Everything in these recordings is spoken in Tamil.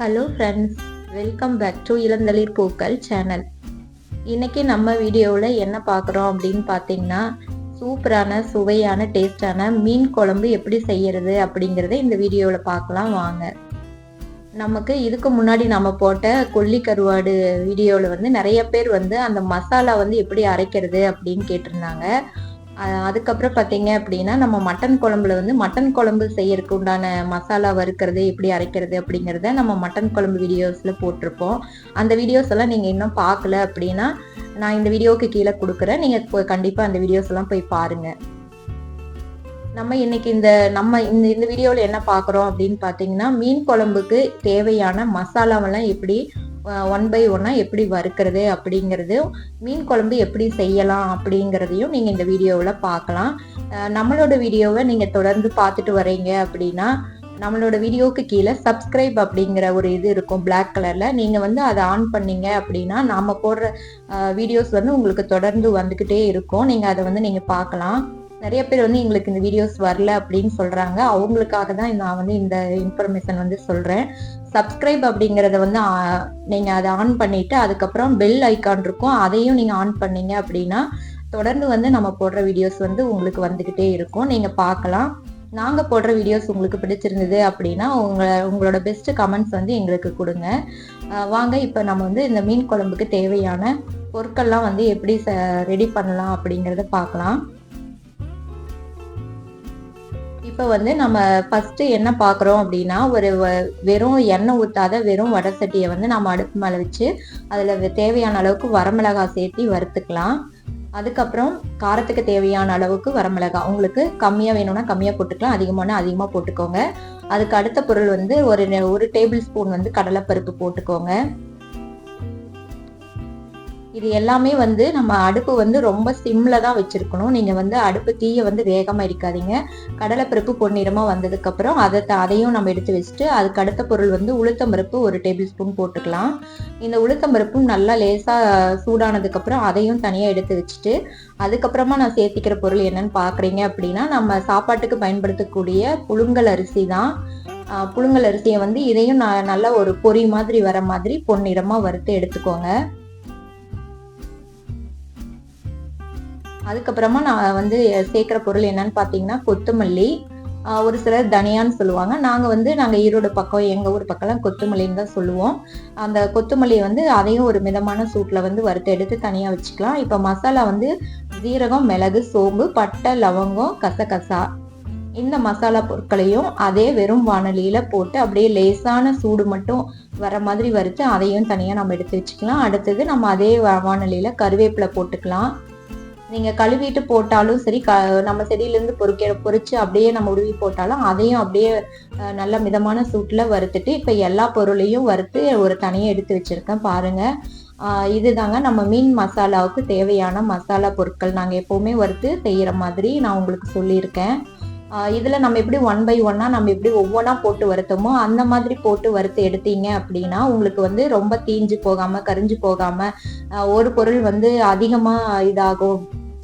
Hello friends welcome back to Ilanthalir Pookkal channel இன்னைக்கு நம்ம வீடியோவில் என்ன பார்க்குறோம் அப்படின்னு பார்த்தீங்கன்னா சூப்பரான சுவையான டேஸ்டான மீன் குழம்பு எப்படி செய்யறது அப்படிங்கிறத இந்த வீடியோவில் பார்க்கலாம் வாங்க. நமக்கு இதுக்கு முன்னாடி நம்ம போட்ட கொல்லி கருவாடு வீடியோவில் வந்து நிறைய பேர் வந்து அந்த மசாலா வந்து எப்படி அரைக்கிறது அப்படின்னு கேட்டிருந்தாங்க. அதுக்கப்புறம் பார்த்தீங்க அப்படின்னா நம்ம மட்டன் குழம்புல வந்து மட்டன் குழம்பு செய்யறதுக்கு உண்டான மசாலா வறுக்கிறது எப்படி அரைக்கிறது அப்படிங்கிறத நம்ம மட்டன் குழம்பு வீடியோஸில் போட்டிருப்போம். அந்த வீடியோஸ் எல்லாம் நீங்கள் இன்னும் பார்க்கல அப்படின்னா நான் இந்த வீடியோவுக்கு கீழே கொடுக்குறேன். நீங்கள் கண்டிப்பாக அந்த வீடியோஸ் எல்லாம் போய் பாருங்கள் நம்ம இன்னைக்கு இந்த நம்ம இந்த இந்த வீடியோவில் என்ன பார்க்குறோம் அப்படின்னு பார்த்தீங்கன்னா மீன் குழம்புக்கு தேவையான மசாலாவெல்லாம் எப்படி ஒன் பை ஒன்னாக எப்படி வறுக்கிறது அப்படிங்கிறதும் மீன் குழம்பு எப்படி செய்யலாம் அப்படிங்கிறதையும் நீங்கள் இந்த வீடியோவில் பார்க்கலாம். நம்மளோட வீடியோவை நீங்கள் தொடர்ந்து பார்த்துட்டு வரீங்க அப்படின்னா நம்மளோட வீடியோவுக்கு கீழே சப்ஸ்கிரைப் அப்படிங்கிற ஒரு இது இருக்கும் பிளாக் கலரில் நீங்கள் வந்து அதை ஆன் பண்ணீங்க அப்படின்னா நாம் போடுற வீடியோஸ் வந்து உங்களுக்கு தொடர்ந்து வந்துக்கிட்டே இருக்கும். நீங்கள் அதை வந்து நீங்கள் பார்க்கலாம். நிறைய பேர் வந்து எங்களுக்கு இந்த வீடியோஸ் வரல அப்படின்னு சொல்கிறாங்க அவங்களுக்காக தான் நான் வந்து இந்த இன்ஃபர்மேஷன் வந்து சொல்கிறேன் சப்ஸ்கிரைப் அப்படிங்கிறத வந்து நீங்கள் நீங்க அதை ஆன் பண்ணிட்டு அதுக்கப்புறம் பெல் ஐக்கான் இருக்கும். அதையும் நீங்க ஆன் பண்ணீங்க அப்படின்னா தொடர்ந்து வந்து நம்ம போடுற வீடியோஸ் வந்து உங்களுக்கு வந்துகிட்டே இருக்கும். நீங்க பார்க்கலாம். நாங்க போடுற வீடியோஸ் உங்களுக்கு பிடிச்சிருந்தது அப்படின்னா உங்களை உங்களோட பெஸ்ட் கமெண்ட்ஸ் வந்து எங்களுக்கு கொடுங்க. வாங்க இப்போ நம்ம வந்து இந்த மீன் குழம்புக்கு தேவையான பொருட்கள்லாம் வந்து எப்படி ரெடி பண்ணலாம் அப்படிங்கிறத பார்க்கலாம். இப்போ வந்து நம்ம ஃபர்ஸ்ட் என்ன பார்க்குறோம் அப்படின்னா ஒரு வ- வெறும் எண்ணெய் ஊற்றாத வெறும் வடை சட்டியை வந்து நம்ம அடுப்பு மேலே வச்சு அதில் தேவையான அளவுக்கு வரமிளகாய் சேர்த்து வறுத்துக்கலாம். அதுக்கப்புறம் காரத்துக்கு தேவையான அளவுக்கு வரமிளகாய். உங்களுக்கு கம்மியாக வேணும்னா கம்மியாக போட்டுக்கலாம் அதிகமானா அதிகமாக போட்டுக்கோங்க. அதுக்கு அடுத்த பொருள் வந்து ஒரு ஒரு டேபிள் ஸ்பூன் வந்து கடலைப்பருப்பு போட்டுக்கோங்க. இது எல்லாமே வந்து நம்ம அடுப்பு வந்து ரொம்ப சிம்ல தான் வச்சிருக்கணும். நீங்க வந்து அடுப்பு தீயை வந்து வேகமா இருக்காதீங்க. கடலைப்பருப்பு பொன்னிறமா வந்ததுக்கு அப்புறம் அதை த- அதையும் நம்ம எடுத்து வச்சுட்டு அதுக்கு அடுத்த பொருள் வந்து உளுத்தம்பருப்பு ஒரு டேபிள் ஸ்பூன் போட்டுக்கலாம். இந்த உளுத்தம்பருப்பும் நல்லா லேசா சூடானதுக்கு அப்புறம் அதையும் தனியா எடுத்து வச்சுட்டு அதுக்கப்புறமா நான் சேர்த்திக்கிற பொருள் என்னன்னு பாக்குறீங்க அப்படின்னா நம்ம சாப்பாட்டுக்கு பயன்படுத்தக்கூடிய புழுங்கல் அரிசி தான். புழுங்கல் அரிசியை வந்து இதையும் நான் நல்லா ஒரு பொரி மாதிரி வர மாதிரி பொன்னிறமா வறுத்து எடுத்துக்கோங்க. அதுக்கப்புறமா நான் வந்து சேர்க்குற பொருள் என்னன்னு பார்த்தீங்கன்னா கொத்தமல்லி. ஒரு சிலர் தனியான்னு சொல்லுவாங்க. நாங்கள் வந்து நாங்கள் ஈரோடு பக்கம் எங்கள் ஊர் பக்கம்லாம் கொத்தமல்லின்னு தான் சொல்லுவோம். அந்த கொத்தமல்லியை வந்து அதையும் ஒரு மிதமான சூட்டில் வந்து வறுத்து எடுத்து தனியாக வச்சுக்கலாம். இப்போ மசாலா வந்து ஜீரகம் மிளகு சோம்பு பட்டை லவங்கம் கசகசா. இந்த மசாலா பொருட்களையும் அதே வெறும் வானொலியில் போட்டு அப்படியே லேசான சூடு மட்டும் வர மாதிரி வறுத்து அதையும் தனியாக நம்ம எடுத்து வச்சுக்கலாம். அடுத்தது நம்ம அதே வானொலியில் கருவேப்பிலை போட்டுக்கலாம். நீங்க கழுவிட்டு போட்டாலும் சரி க நம்ம செடியிலேருந்து பொறிக்க பொறிச்சு அப்படியே நம்ம உருவி போட்டாலும் அதையும் அப்படியே நல்ல மிதமான சூட்டில் வறுத்துட்டு இப்போ எல்லா பொருளையும் வறுத்து ஒரு தனியாக எடுத்து வச்சிருக்கேன் பாருங்க. இதுதாங்க நம்ம மீன் மசாலாவுக்கு தேவையான மசாலா பொருட்கள். நாங்கள் எப்போவுமே வறுத்து செய்கிற மாதிரி நான் உங்களுக்கு சொல்லியிருக்கேன். இதில் நம்ம எப்படி ஒன் பை ஒன்னா நம்ம எப்படி ஒவ்வொன்றா போட்டு வருத்தமோ அந்த மாதிரி போட்டு வறுத்து எடுத்தீங்க அப்படின்னா உங்களுக்கு வந்து ரொம்ப தீஞ்சு போகாம கரிஞ்சு போகாம ஒரு பொருள் வந்து அதிகமாக இதாகும்.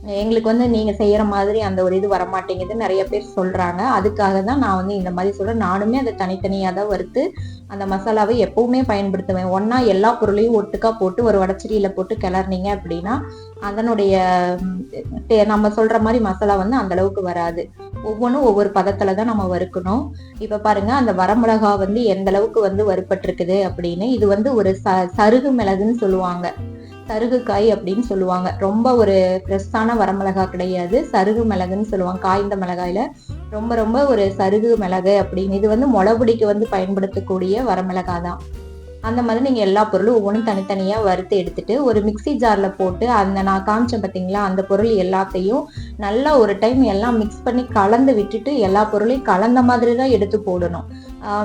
எங்களுக்கு வந்து நீங்க செய்யற மாதிரி அந்த ஒரு இது வரமாட்டேங்குது நிறைய பேர் சொல்றாங்க. அதுக்காக தான் நான் வந்து இந்த மாதிரி சொல்றேன். நானுமே அதை தனித்தனியாக தான் வறுத்து அந்த மசாலாவை எப்பவுமே பயன்படுத்துவேன். ஒன்றா எல்லா பொருளையும் ஒட்டுக்கா போட்டு ஒரு வடச்சட்டியில போட்டு கிளறினீங்க அப்படின்னா அதனுடைய தே- நம்ம சொல்ற மாதிரி மசாலா வந்து அந்த அளவுக்கு வராது. ஒவ்வொன்றும் ஒவ்வொரு பதத்துல தான் நம்ம வறுக்கணும். இப்ப பாருங்க அந்த வரமிளகா வந்து எந்த அளவுக்கு வந்து வறுப்பட்டிருக்குது அப்படின்னு. இது வந்து ஒரு ச சருகு மிளகுன்னு சொல்லுவாங்க. சருகு காய் அப்படின்னு சொல்லுவாங்க. ரொம்ப ஒரு ஃப்ரெஷ்ஷான வரமிளகா கிடையாது. சருகு மிளகுன்னு சொல்லுவாங்க காய்ந்த மிளகாயில. ரொம்ப ரொம்ப ஒரு சருகு மிளகு அப்படின்னு. இது வந்து முளபுடிக்கு வந்து பயன்படுத்தக்கூடிய வரமிளகா தான் அந்த மாதிரி நீங்கள் எல்லா பொருளும் ஒவ்வொன்றும் தனித்தனியாக வறுத்து எடுத்துட்டு ஒரு மிக்ஸி ஜாரில் போட்டு அந்த நான் காமிச்சேன் பார்த்தீங்களா அந்த பொருள் எல்லாத்தையும் நல்லா ஒரு டைம் எல்லாம் மிக்ஸ் பண்ணி கலந்து விட்டுட்டு எல்லா பொருளையும் கலந்த மாதிரி தான் எடுத்து போடணும்.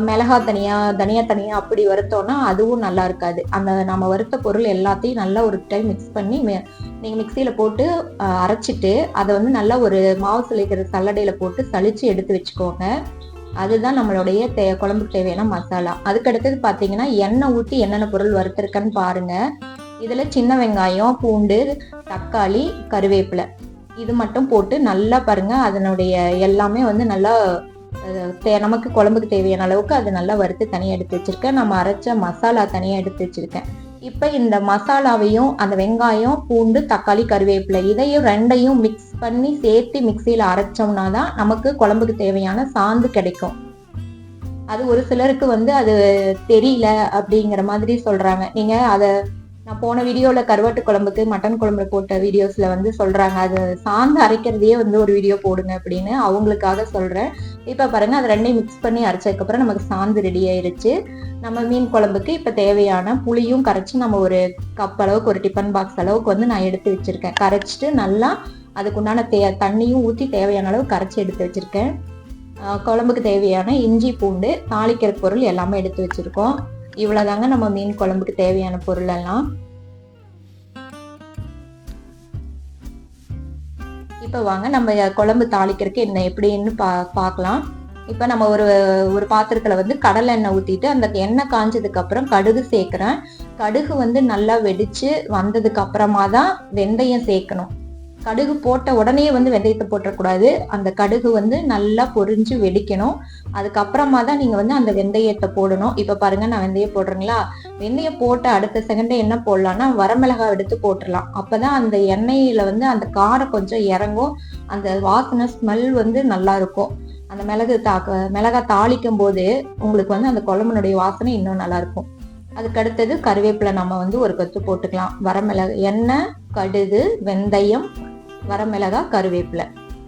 மிளகா தனியா தனியா தனியாக அப்படி வறுத்தோன்னா அதுவும் நல்லா இருக்காது. அந்த நம்ம வறுத்த பொருள் எல்லாத்தையும் நல்லா ஒரு டைம் மிக்ஸ் பண்ணி நீங்கள் மிக்சியில் போட்டு அரைச்சிட்டு அதை வந்து நல்லா ஒரு மாவு சிலைக்கிற சல்லடையில் போட்டு சளிச்சு எடுத்து வச்சுக்கோங்க. அதுதான் நம்மளுடைய தே குழம்புக்கு தேவையான மசாலா. அதுக்கு அடுத்தது எண்ணெய் ஊற்றி என்னென்ன பொருள் வறுத்துருக்கன்னு பாருங்க. இதில் சின்ன வெங்காயம் பூண்டு தக்காளி கருவேப்பிலை. இது மட்டும் போட்டு நல்லா பாருங்க. அதனுடைய எல்லாமே வந்து நல்லா தே- நமக்கு குழம்புக்கு தேவையான அளவுக்கு அது நல்லா வறுத்து தனியாக எடுத்து வச்சுருக்கேன். நம்ம அரைச்ச மசாலா தனியாக எடுத்து வச்சுருக்கேன். இப்போ இந்த மசாலாவையும் அந்த வெங்காயம் பூண்டு தக்காளி கருவேப்பிலை இதையும் ரெண்டையும் மிக்ஸ் பண்ணி சேர்த்து மிக்சியில் அரைச்சோம்னா தான் நமக்கு குழம்புக்கு தேவையான சாந்து கிடைக்கும். அது ஒரு சிலருக்கு வந்து அது தெரியல அப்படிங்கிற மாதிரி சொல்றாங்க. நீங்க அதை நான் போன வீடியோல கருவாட்டு குழம்புக்கு மட்டன் குழம்பு போட்ட வீடியோஸ்ல வந்து சொல்றாங்க. அது சாந்து அரைக்கிறதையே வந்து ஒரு வீடியோ போடுங்க அப்படின்னு அவங்களுக்காக சொல்றேன். இப்ப பாருங்க அது ரெண்டையும் மிக்ஸ் பண்ணி அரைச்சதுக்கு அப்புறம் நமக்கு சாந்து ரெடி ஆயிருச்சு. நம்ம மீன் குழம்புக்கு இப்ப தேவையான புளியும் கரைச்சி நம்ம ஒரு கப் அளவுக்கு ஒரு டிஃபன் பாக்ஸ் அளவுக்கு வந்து நான் எடுத்து வச்சிருக்கேன். கரைச்சிட்டு நல்லா அதுக்குண்டான தே தண்ணியும் ஊற்றி தேவையான அளவு கரைச்சி எடுத்து வச்சிருக்கேன். குழம்புக்கு தேவையான இஞ்சி பூண்டு தாளிக்கிற பொருள் எல்லாமே எடுத்து வச்சிருக்கோம். இவ்வளவுதாங்க நம்ம மீன் குழம்புக்கு தேவையான பொருள் எல்லாம் இப்போ வாங்க நம்ம குழம்பு தாளிக்கிறதுக்கு என்ன எப்படின்னு பா பார்க்கலாம். இப்போ நம்ம ஒரு ஒரு பாத்திரத்தில் வந்து கடலை எண்ணெய் ஊற்றிட்டு அந்த எண்ணெய் காஞ்சதுக்கப்புறம் கடுகு சேர்க்குறேன். கடுகு வந்து நல்லா வெடித்து வந்ததுக்கு அப்புறமா தான் வெந்தயம் சேர்க்கணும். கடுகு போட்ட உடனே வந்து வெந்தயத்தை போட்டக்கூடாது அந்த கடுகு வந்து நல்லா பொரிஞ்சு வெடிக்கணும். அதுக்கப்புறமா தான் நீங்கள் வந்து அந்த வெந்தயத்தை போடணும். இப்போ பாருங்க நான் வெந்தயம் போடுறேங்களா? வெந்தயம் போட்ட அடுத்த செகண்டே என்ன போடலாம்னா வரமிளகாய் எடுத்து போட்டுடலாம் அப்போ தான் அந்த எண்ணெயில் வந்து அந்த காரம் கொஞ்சம் இறங்கும். அந்த வாசனை ஸ்மெல் வந்து நல்லா இருக்கும் அந்த மிளகு தாக்க மிளகாய் தாளிக்கும் போது உங்களுக்கு வந்து அந்த குழம்புனுடைய வாசனை இன்னும் நல்லா இருக்கும் அதுக்கு அடுத்தது கருவேப்பிலை நம்ம வந்து ஒரு கொத்து போட்டுக்கலாம். வரமிளகு எண்ணெய் கடுகு வெந்தயம் வரமிளகாய் கருவேப்பிலை.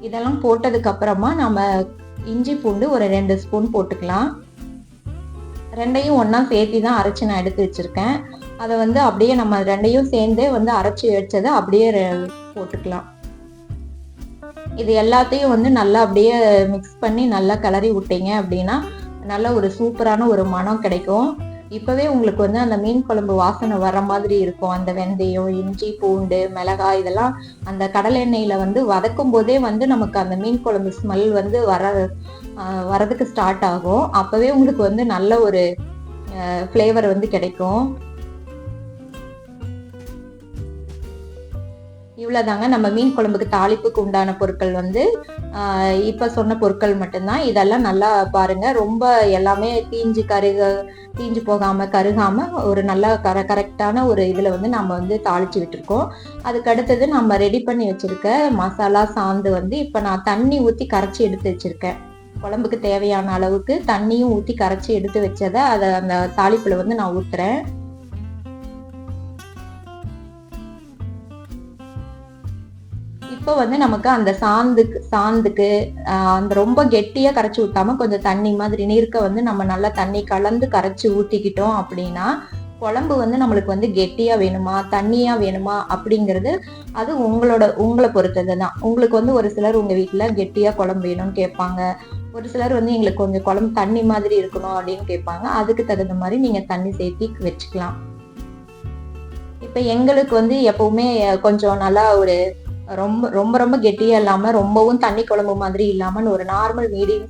இதெல்லாம் போட்டதுக்கு அப்புறமா நம்ம இஞ்சி பூண்டு ஒரு ரெண்டு ஸ்பூன் போட்டுக்கலாம். ரெண்டையும் ஒன்றா சேர்த்து தான் அரைச்சி நான் எடுத்து வச்சுருக்கேன். அதை வந்து அப்படியே நம்ம ரெண்டையும் சேர்ந்தே வந்து அரைச்சி வச்சதை அப்படியே போட்டுக்கலாம். இது எல்லாத்தையும் வந்து நல்லா அப்படியே மிக்ஸ் பண்ணி நல்லா கிளறி விட்டீங்க அப்படின்னா நல்ல ஒரு சூப்பரான ஒரு மனம் கிடைக்கும். இப்பவே உங்களுக்கு வந்து அந்த மீன் குழம்பு வாசனை வர மாதிரி இருக்கும். அந்த வெந்தயம் இஞ்சி பூண்டு மிளகாய் இதெல்லாம் அந்த கடல் எண்ணெயில் வந்து வதக்கும் போதே வந்து நமக்கு அந்த மீன் குழம்பு ஸ்மெல் வந்து வர வரதுக்கு ஸ்டார்ட் ஆகும். அப்பவே உங்களுக்கு வந்து நல்ல ஒரு ஃப்ளேவர் வந்து கிடைக்கும். இவ்வளோதாங்க நம்ம மீன் குழம்புக்கு தாளிப்புக்கு உண்டான பொருட்கள் வந்து இப்போ சொன்ன பொருட்கள் மட்டும்தான். இதெல்லாம் நல்லா பாருங்க. ரொம்ப எல்லாமே தீஞ்சு கருக தீஞ்சு போகாம கருகாம ஒரு நல்ல கர கரெக்டான ஒரு இதில் வந்து நம்ம வந்து தாளிச்சு விட்டுருக்கோம். அதுக்கு அடுத்தது நம்ம ரெடி பண்ணி வச்சிருக்க மசாலா சாந்து வந்து இப்போ நான் தண்ணி ஊற்றி கரைச்சி எடுத்து வச்சிருக்கேன். குழம்புக்கு தேவையான அளவுக்கு தண்ணியும் ஊற்றி கரைச்சி எடுத்து வச்சதை அதை அந்த தாளிப்பில் வந்து நான் ஊற்றுறேன் இப்போ வந்து நமக்கு அந்த சாந்துக்கு சாந்துக்கு அந்த ரொம்ப கெட்டியா கரைச்சி ஊத்தாம கொஞ்சம் தண்ணி மாதிரி நீர்க்க வந்து நம்ம நல்லா தண்ணி கலந்து கரைச்சி ஊத்திக்கிட்டோம் அப்படின்னா குழம்பு வந்து நம்மளுக்கு வந்து கெட்டியா வேணுமா தண்ணியா வேணுமா அப்படிங்கிறது அது உங்களோட உங்களை பொறுத்தது தான். உங்களுக்கு வந்து ஒரு சிலர் உங்க வீட்டுல கெட்டியா குழம்பு வேணும்னு கேட்பாங்க. ஒரு சிலர் வந்து எங்களுக்கு கொஞ்சம் குழம்பு தண்ணி மாதிரி இருக்கணும் அப்படின்னு கேட்பாங்க. அதுக்கு தகுந்த மாதிரி நீங்க தண்ணி சேர்த்தி வச்சுக்கலாம். இப்ப எங்களுக்கு வந்து எப்பவுமே கொஞ்சம் நல்லா ஒரு ரொம்ப ரொம்ப ரொம்ப கெட்டியா இல்லாம ரொம்பவும் தண்ணி குழம்பு மாதிரி இல்லாம ஒரு நார்மல் மீடியம்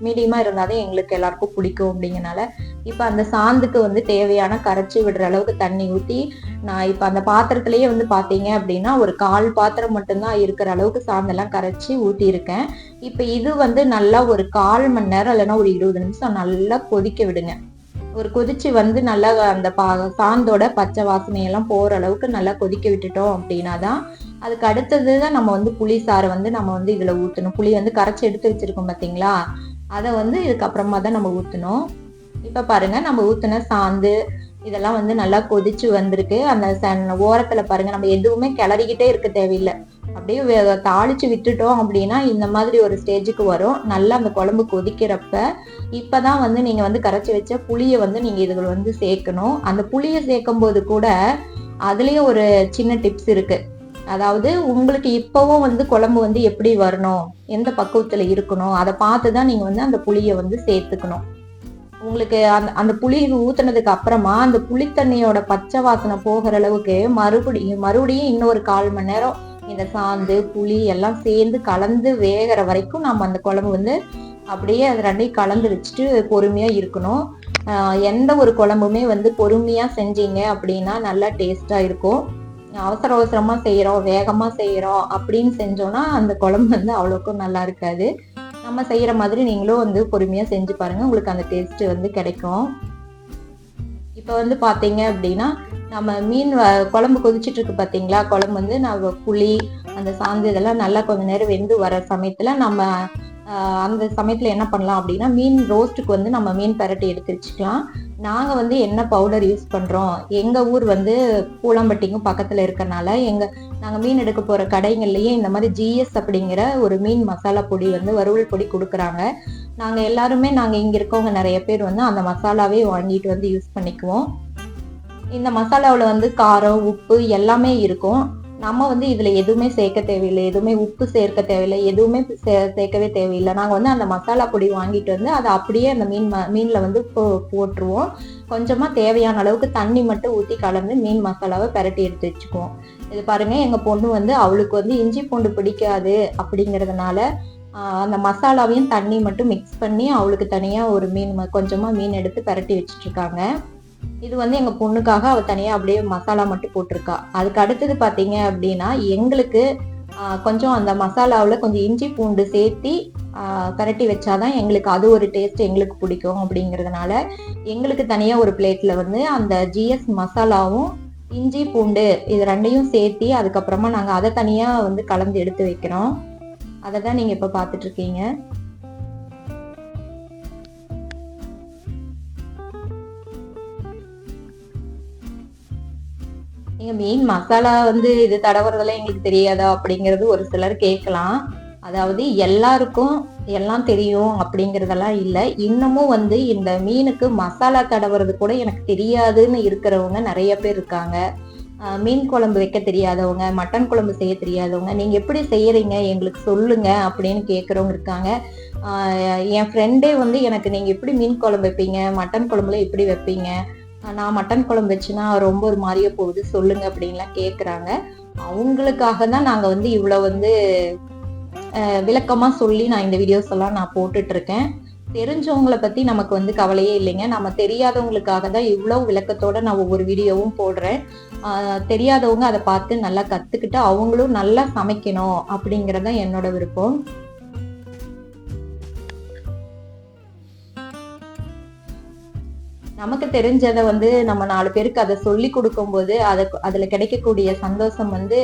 மீடியமா இருந்தாலே எங்களுக்கு எல்லாருக்கும் பிடிக்கும் அப்படிங்கனால இப்ப அந்த சாந்துக்கு வந்து தேவையான கரைச்சி விடுற அளவுக்கு தண்ணி ஊத்தி நான் இப்ப அந்த பாத்திரத்திலேயே வந்து பாத்தீங்க அப்படின்னா ஒரு கால் பாத்திரம் மட்டும்தான் இருக்கிற அளவுக்கு சாந்தெல்லாம் கரைச்சி ஊத்தி இருக்கேன் இப்ப இது வந்து நல்லா ஒரு கால் மணி நேரம் இல்லைன்னா ஒரு இருபது நிமிஷம் நல்லா கொதிக்க விடுங்க. ஒரு கொதிச்சு வந்து நல்லா அந்த பா சாந்தோட பச்சை வாசனையெல்லாம் போகிற அளவுக்கு நல்லா கொதிக்க விட்டுட்டோம் அப்படின்னா தான் அதுக்கு அடுத்தது தான் நம்ம வந்து புளி சாறை வந்து நம்ம வந்து இதில் ஊற்றணும் புளி வந்து கரைச்சி எடுத்து வச்சிருக்கோம் பார்த்தீங்களா அதை வந்து இதுக்கப்புறமா தான் நம்ம ஊற்றணும் இப்போ பாருங்கள் நம்ம ஊற்றின சாந்து இதெல்லாம் வந்து நல்லா கொதிச்சு வந்திருக்கு. அந்த சன்- ஓரத்தில் பாருங்கள் நம்ம எதுவுமே கிளறிக்கிட்டே இருக்க தேவையில்லை. அப்படியே வே- தாளிச்சு விட்டுட்டோம் அப்படின்னா இந்த மாதிரி ஒரு ஸ்டேஜுக்கு வரும். நல்லா அந்த குழம்பு கொதிக்கிறப்ப இப்பதான் வந்து நீங்க வந்து கரைச்சி வச்ச புளியை வந்து நீங்க இதுல வந்து சேர்க்கணும். அந்த புளியை சேர்க்கும் போது கூட அதுலேயே ஒரு சின்ன டிப்ஸ் இருக்கு. அதாவது உங்களுக்கு இப்பவும் வந்து குழம்பு வந்து எப்படி வரணும் எந்த பக்குவத்துல இருக்கணும் அதை பார்த்து தான் நீங்க வந்து அந்த புளியை வந்து சேர்த்துக்கணும். உங்களுக்கு அந்த அந்த புளி ஊத்துனதுக்கு அப்புறமா அந்த புளித்தண்ணியோட பச்சை வாசனை போகிற அளவுக்கு மறுபடியும் மறுபடியும் இன்னொரு கால் மணி நேரம் இந்த சாந்து புளி எல்லாம் சேர்ந்து கலந்து வேகிற வரைக்கும் நம்ம அந்த குழம்பு வந்து அப்படியே அது ரெண்டையும் கலந்து வச்சுட்டு பொறுமையா இருக்கணும். எந்த ஒரு குழம்புமே வந்து பொறுமையா செஞ்சீங்க அப்படின்னா நல்லா டேஸ்டா இருக்கும். அவசர அவசரமா செய்யறோம் வேகமா செய்யறோம் அப்படின்னு செஞ்சோம்னா அந்த குழம்பு வந்து அவ்வளோக்கும் நல்லா இருக்காது. நம்ம செய்யற மாதிரி நீங்களும் வந்து பொறுமையா செஞ்சு பாருங்க. உங்களுக்கு அந்த டேஸ்ட் வந்து கிடைக்கும். இப்போ வந்து பாத்தீங்க அப்படின்னா நம்ம மீன் வ- குழம்பு கொதிச்சுட்டு இருக்கு பாத்தீங்களா? குழம்பு வந்து நம்ம புளி அந்த சாந்து இதெல்லாம் நல்லா கொஞ்ச நேரம் வெந்து வர சமயத்துல நம்ம அந்த சமயத்துல என்ன பண்ணலாம் அப்படின்னா மீன் ரோஸ்ட்டுக்கு வந்து நம்ம மீன் பரட்டி எடுத்து வச்சுக்கலாம். நாங்க வந்து என்ன பவுடர் யூஸ் பண்றோம்? எங்க ஊர் வந்து பூலாம்பட்டிக்கும் பக்கத்துல இருக்கறனால எங்க நாங்க மீன் எடுக்க போற கடைகள்லயே இந்த மாதிரி ஜிஎஸ் அப்படிங்கிற ஒரு மீன் மசாலா பொடி வந்து வறுவல் பொடி கொடுக்குறாங்க. நாங்க எல்லாருமே நாங்க இங்க இருக்கவங்க நிறைய பேர் வந்து அந்த மசாலாவே வாங்கிட்டு வந்து யூஸ் பண்ணிக்குவோம். இந்த மசாலாவில் வந்து காரம் உப்பு எல்லாமே இருக்கும். நம்ம வந்து இதில் எதுவுமே சேர்க்க தேவையில்லை. எதுவுமே உப்பு சேர்க்க தேவையில்லை. எதுவுமே சே- சேர்க்கவே தேவையில்லை. நாங்கள் வந்து அந்த மசாலா பொடி வாங்கிட்டு வந்து அதை அப்படியே அந்த மீன் ம- வந்து போ- போட்டுருவோம். கொஞ்சமாக தேவையான அளவுக்கு தண்ணி மட்டும் ஊற்றி கலந்து மீன் மசாலாவை பரட்டி எடுத்து வச்சுக்குவோம். இது பாருங்கள் எங்கள் பொண்ணு வந்து அவளுக்கு வந்து இஞ்சி பூண்டு பிடிக்காது அப்படிங்கிறதுனால அந்த மசாலாவையும் தண்ணி மட்டும் மிக்ஸ் பண்ணி அவளுக்கு தனியாக ஒரு மீன் ம- மீன் எடுத்து பரட்டி வச்சுட்ருக்காங்க இருக்காங்க. இது வந்து எங்க பொண்ணுக்காக அவ தனியா அப்படியே மசாலா மட்டும் போட்டிருக்கா. அதுக்கு அடுத்தது பாத்தீங்க அப்படின்னா எங்களுக்கு கொஞ்சம் அந்த மசாலாவில் கொஞ்சம் இஞ்சி பூண்டு சேர்த்தி பரட்டி வச்சாதான் எங்களுக்கு அது ஒரு டேஸ்ட் எங்களுக்கு பிடிக்கும் அப்படிங்கிறதுனால எங்களுக்கு தனியாக ஒரு பிளேட்டில் வந்து அந்த ஜிஎஸ் மசாலாவும் இஞ்சி பூண்டு இது ரெண்டையும் சேர்த்தி அதுக்கப்புறமா நாங்கள் அதை தனியாக வந்து கலந்து எடுத்து வைக்கிறோம். அதை தான் நீங்கள் இப்போ பார்த்துட்ருக்கீங்க நீங்கள் நீங்க மீன் மசாலா வந்து இது தடவுறதெல்லாம் எங்களுக்கு தெரியாதா அப்படிங்கிறது ஒரு சிலர் கேட்கலாம். அதாவது எல்லாருக்கும் எல்லாம் தெரியும் அப்படிங்கறதெல்லாம் இல்ல. இன்னமும் வந்து இந்த மீனுக்கு மசாலா தடவுறது கூட எனக்கு தெரியாதுன்னு இருக்கிறவங்க நிறைய பேர் இருக்காங்க. மீன் குழம்பு வைக்க தெரியாதவங்க மட்டன் குழம்பு செய்ய தெரியாதவங்க நீங்க எப்படி செய்யறீங்க? எங்களுக்கு சொல்லுங்க அப்படின்னு கேட்குறவங்க இருக்காங்க. என் ஃப்ரெண்டே வந்து எனக்கு நீங்க எப்படி மீன் குழம்பு வைப்பீங்க? மட்டன் குழம்புல எப்படி வைப்பீங்க? நான் மட்டன் குழம்பு வச்சுன்னா ரொம்ப ஒரு மாதிரியே போகுது சொல்லுங்க அப்படின்லாம் கேட்குறாங்க அவங்களுக்காக தான் நாங்கள் வந்து இவ்வளோ வந்து விளக்கமாக சொல்லி நான் இந்த வீடியோஸ் எல்லாம் நான் போட்டுட்டு இருக்கேன் பற்றி பத்தி நமக்கு வந்து கவலையே இல்லைங்க. நம்ம தெரியாதவங்களுக்காக தான் இவ்வளோ விளக்கத்தோட நான் ஒவ்வொரு வீடியோவும் போடுறேன். தெரியாதவங்க அதை பார்த்து நல்லா கத்துக்கிட்டு அவங்களும் நல்லா சமைக்கணும் அப்படிங்கறது தான் என்னோட விருப்பம். நமக்கு தெரிஞ்சதை வந்து நம்ம நாலு பேருக்கு அதை சொல்லி கொடுக்கும்போது அதை அதுல கிடைக்கக்கூடிய சந்தோஷம் வந்து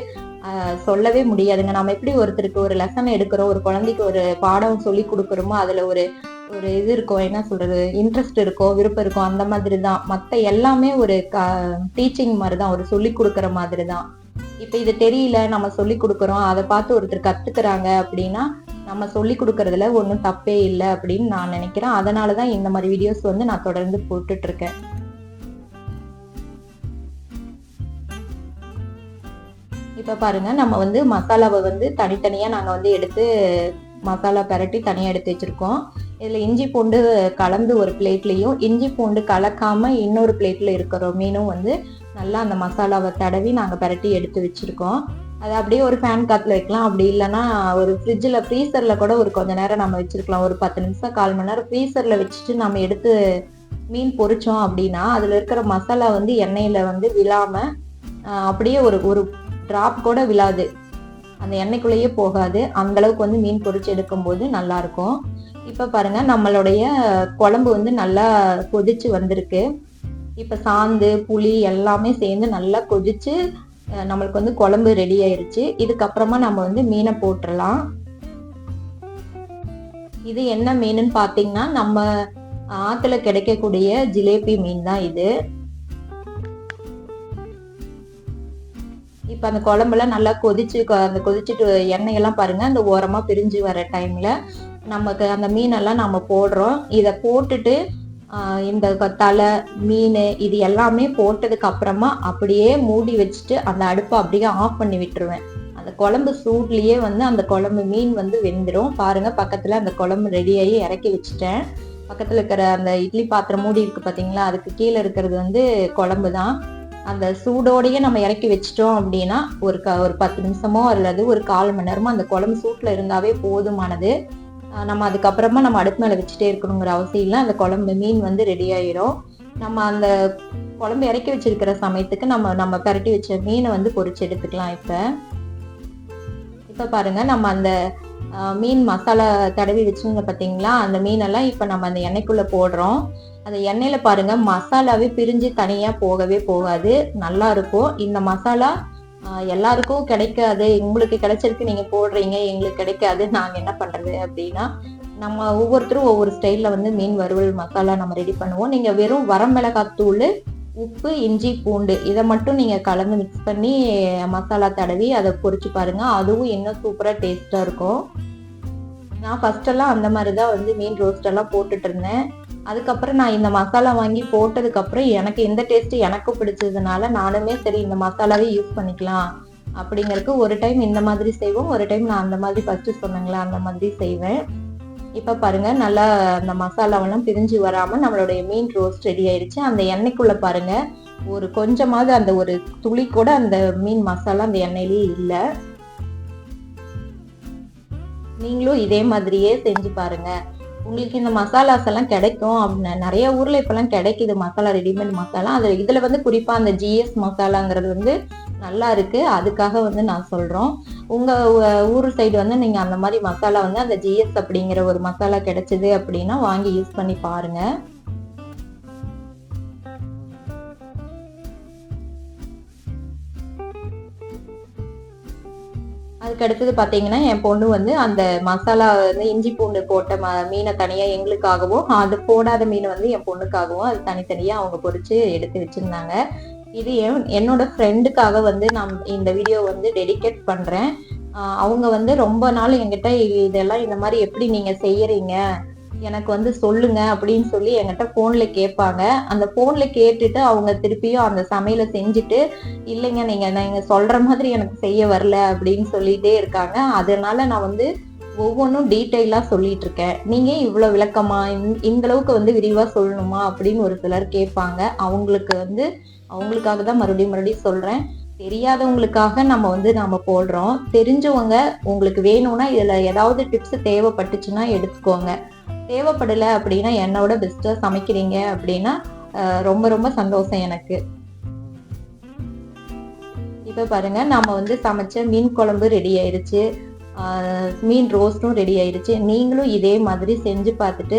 ஆஹ் சொல்லவே முடியாதுங்க. நம்ம எப்படி ஒருத்தருக்கு ஒரு லெசன் எடுக்கிறோம் ஒரு குழந்தைக்கு ஒரு பாடம் சொல்லி கொடுக்குறோமோ அதுல ஒரு ஒரு இது இருக்கும் என்ன சொல்றது இன்ட்ரெஸ்ட் இருக்கும் விருப்பம் இருக்கும் அந்த மாதிரி தான் மற்ற எல்லாமே ஒரு டீச்சிங் மாதிரி தான் ஒரு சொல்லி கொடுக்குற மாதிரி தான் இப்போ இது தெரியல நம்ம சொல்லி கொடுக்குறோம் அதை பார்த்து ஒருத்தர் கத்துக்கிறாங்க அப்படின்னா நம்ம சொல்லி கொடுக்கறதுல ஒன்றும் தப்பே இல்லை அப்படின்னு நான் நினைக்கிறேன். அதனால தான் இந்த மாதிரி வீடியோஸ் வந்து நான் தொடர்ந்து போட்டுட்டு இருக்கேன் இப்போ பாருங்க நம்ம வந்து மசாலாவை வந்து தனித்தனியா நாங்கள் வந்து எடுத்து மசாலா பரட்டி தனியாக எடுத்து வச்சிருக்கோம். இதில் இஞ்சி பூண்டு கலந்து ஒரு பிளேட்லேயும் இஞ்சி பூண்டு கலக்காம இன்னொரு பிளேட்ல இருக்கிற மீனும் வந்து நல்லா அந்த மசாலாவை தடவி நாங்கள் பரட்டி எடுத்து வச்சிருக்கோம். அது அப்படியே ஒரு ஃபேன் காத்துல வைக்கலாம். அப்படி இல்லைன்னா ஒரு ஃப்ரிட்ஜில் ஃப்ரீசரில் கூட ஒரு கொஞ்ச நேரம் நம்ம வச்சிருக்கலாம். ஒரு பத்து நிமிஷம் கால் மணி நேரம் ஃப்ரீசரில் வச்சுட்டு நம்ம எடுத்து மீன் பொரிச்சோம் அப்படின்னா அதில் இருக்கிற மசாலா வந்து எண்ணெயில் வந்து விழாம அப்படியே ஒரு ஒரு ட்ராப் கூட விழாது. அந்த எண்ணெய்க்குள்ளேயே போகாது. அந்த அளவுக்கு வந்து மீன் பொறிச்சு எடுக்கும்போது நல்லா இருக்கும் இப்போ பாருங்க நம்மளுடைய குழம்பு வந்து நல்லா கொதிச்சு வந்திருக்கு. இப்போ சாந்து புளி எல்லாமே சேர்ந்து நல்லா கொதிச்சு நம்மளுக்கு வந்து குழம்பு ரெடி ஆயிருச்சு. இதுக்கப்புறமா நம்ம வந்து மீனை போட்டுடலாம் இது என்ன மீனுன்னு பார்த்தீங்கன்னா நம்ம ஆத்துல கிடைக்கக்கூடிய ஜிலேபி மீன் தான் இது. இப்ப அந்த குழம்புல நல்லா கொதிச்சு அந்த கொதிச்சுட்டு எண்ணெயெல்லாம் பாருங்க. அந்த ஓரமா பிரிஞ்சு வர டைம்ல நமக்கு அந்த மீனெல்லாம் நம்ம போடுறோம். இதை போட்டுட்டு இந்த தலை மீன் இது எல்லாமே போட்டதுக்கு அப்புறமா அப்படியே மூடி வச்சுட்டு அந்த அடுப்பை அப்படியே ஆஃப் பண்ணி விட்டுருவேன். அந்த குழம்பு சூட்லேயே வந்து அந்த குழம்பு மீன் வந்து வெந்துடும் பாருங்க பக்கத்தில் அந்த குழம்பு ரெடியாகி இறக்கி வச்சுட்டேன். பக்கத்தில் இருக்கிற அந்த இட்லி பாத்திரம் மூடி இருக்கு பார்த்தீங்களா அதுக்கு கீழே இருக்கிறது வந்து குழம்பு தான் அந்த சூடோடையே நம்ம இறக்கி வச்சிட்டோம் அப்படின்னா ஒரு க ஒரு பத்து நிமிஷமோ அல்லது ஒரு கால் மணி நேரமோ அந்த குழம்பு சூட்டில் இருந்தாவே போதுமானது. நம்ம அதுக்கப்புறமா நம்ம அடுப்பு மேலே வச்சுட்டே இருக்கணுங்கிற அவசியம் இல்லை. அந்த குழம்பு மீன் வந்து ரெடி ஆயிரும். நம்ம அந்த குழம்பு இறக்கி வச்சிருக்கிற சமயத்துக்கு நம்ம நம்ம பரட்டி வச்ச மீனை வந்து பொறிச்சு எடுத்துக்கலாம் இப்போ. இப்போ பாருங்க நம்ம அந்த மீன் மசாலா தடவி வச்சுங்க பார்த்தீங்களா அந்த மீனெல்லாம் இப்போ நம்ம அந்த எண்ணெய்க்குள்ள போடுறோம். அந்த எண்ணெயில பாருங்க மசாலாவே பிரிஞ்சு தனியா போகவே போகாது. நல்லா இருக்கும். இந்த மசாலா எல்லாருக்கும் கிடைக்காது. உங்களுக்கு கிடைச்சிருக்கு நீங்க போடுறீங்க எங்களுக்கு கிடைக்காது. நாங்க என்ன பண்றது அப்படின்னா நம்ம ஒவ்வொருத்தரும் ஒவ்வொரு ஸ்டைல்ல வந்து மீன் வறுவல் மசாலா நம்ம ரெடி பண்ணுவோம். நீங்க வெறும் வரமிளகாத்தூள் உப்பு இஞ்சி பூண்டு இதை மட்டும் நீங்க கலந்து மிக்ஸ் பண்ணி மசாலா தடவி அதை பொறிச்சு பாருங்க. அதுவும் இன்னும் சூப்பரா டேஸ்டா இருக்கும். நான் ஃபர்ஸ்ட் எல்லாம் அந்த மாதிரி தான் வந்து மீன் ரோஸ்ட் எல்லாம் போட்டுட்டு இருந்தேன். அதுக்கப்புறம் நான் இந்த மசாலா வாங்கி போட்டதுக்கு அப்புறம் எனக்கு இந்த டேஸ்ட் எனக்கு பிடிச்சதுனால நானுமே சரி இந்த மசாலாவே யூஸ் பண்ணிக்கலாம் அப்படிங்கிறதுக்கு ஒரு டைம் இந்த மாதிரி செய்வோம். ஒரு டைம் நான் அந்த மாதிரி பர்ச்சேஸ் சொன்னேங்களா அந்த மாதிரி செய்வேன். இப்ப பாருங்க நல்லா அந்த மசாலாவெல்லாம் பிரிஞ்சு வராம நம்மளுடைய மீன் ரோஸ்ட் ரெடி ஆயிடுச்சு. அந்த எண்ணெய்க்குள்ள பாருங்க ஒரு கொஞ்சமாவது அந்த ஒரு துளி கூட அந்த மீன் மசாலா அந்த எண்ணெயிலேயே இல்லை. நீங்களும் இதே மாதிரியே செஞ்சு பாருங்க. உங்களுக்கு இந்த மசாலாஸ் எல்லாம் கிடைக்கும் அப்படின்னு நிறைய ஊர்ல இப்பெல்லாம் கிடைக்குது மசாலா ரெடிமேட் மசாலா. அதில் இதுல வந்து குறிப்பா அந்த ஜிஎஸ் மசாலாங்கிறது வந்து நல்லா இருக்கு. அதுக்காக வந்து நான் சொல்றோம். உங்க ஊர் சைடு வந்து நீங்க அந்த மாதிரி மசாலா வந்து அந்த ஜிஎஸ் அப்படிங்கிற ஒரு மசாலா கிடைச்சது அப்படின்னா வாங்கி யூஸ் பண்ணி பாருங்க. அதுக்கு அடுத்தது என் பொண்ணு வந்து அந்த மசாலா வந்து இஞ்சி பூண்டு போட்ட ம மீனை தனியாக எங்களுக்காகவும் அது போடாத மீன் வந்து என் பொண்ணுக்காகவும் அது தனித்தனியாக அவங்க பொறிச்சு எடுத்து வச்சுருந்தாங்க. இது என் என்னோட ஃப்ரெண்டுக்காக வந்து நான் இந்த வீடியோ வந்து டெடிகேட் பண்ணுறேன் அவங்க வந்து ரொம்ப நாள் என்கிட்ட இதெல்லாம் இந்த மாதிரி எப்படி நீங்கள் செய்கிறீங்க எனக்கு வந்து சொல்லுங்க அப்படின்னு சொல்லி என்கிட்ட போன்ல கேட்பாங்க. அந்த போன்ல கேட்டுட்டு அவங்க திருப்பியும் அந்த சமையலை செஞ்சுட்டு இல்லைங்க நீங்க நீங்க சொல்ற மாதிரி எனக்கு செய்ய வரல அப்படின்னு சொல்லிட்டே இருக்காங்க. அதனால நான் வந்து ஒவ்வொன்றும் டீட்டெயிலாக சொல்லிட்டு இருக்கேன். நீங்க இவ்வளோ விளக்கமா இந்த- அளவுக்கு வந்து விரிவா சொல்லணுமா அப்படின்னு ஒரு சிலர் கேட்பாங்க. அவங்களுக்கு வந்து அவங்களுக்காக தான் மறுபடியும் மறுபடியும் சொல்றேன். தெரியாதவங்களுக்காக நம்ம வந்து நம்ம போடுறோம். தெரிஞ்சவங்க உங்களுக்கு வேணும்னா இதில் ஏதாவது டிப்ஸ் தேவைப்பட்டுச்சுன்னா எடுத்துக்கோங்க. தேவைப்படலை அப்படின்னா என்னோட பெஸ்ட்டாக சமைக்கிறீங்க அப்படின்னா ரொம்ப ரொம்ப சந்தோஷம் எனக்கு. இப்போ பாருங்க நம்ம வந்து சமைச்ச மீன் குழம்பு ரெடி ஆயிடுச்சு. மீன் ரோஸ்ட்டும் ரெடி ஆயிடுச்சு. நீங்களும் இதே மாதிரி செஞ்சு பார்த்துட்டு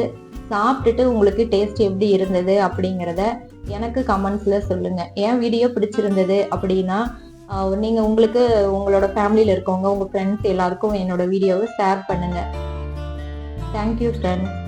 சாப்பிட்டுட்டு உங்களுக்கு டேஸ்ட் எப்படி இருந்தது அப்படிங்கிறத எனக்கு கமெண்ட்ஸில் சொல்லுங்கள் என் வீடியோ பிடிச்சிருந்தது அப்படின்னா நீங்கள் உங்களுக்கு உங்களோட ஃபேமிலியில் இருக்கவங்க உங்கள் ஃப்ரெண்ட்ஸ் எல்லாருக்கும் என்னோட வீடியோவை ஷேர் பண்ணுங்கள் தேங்க்யூ ஃப்ரெண்ட்ஸ்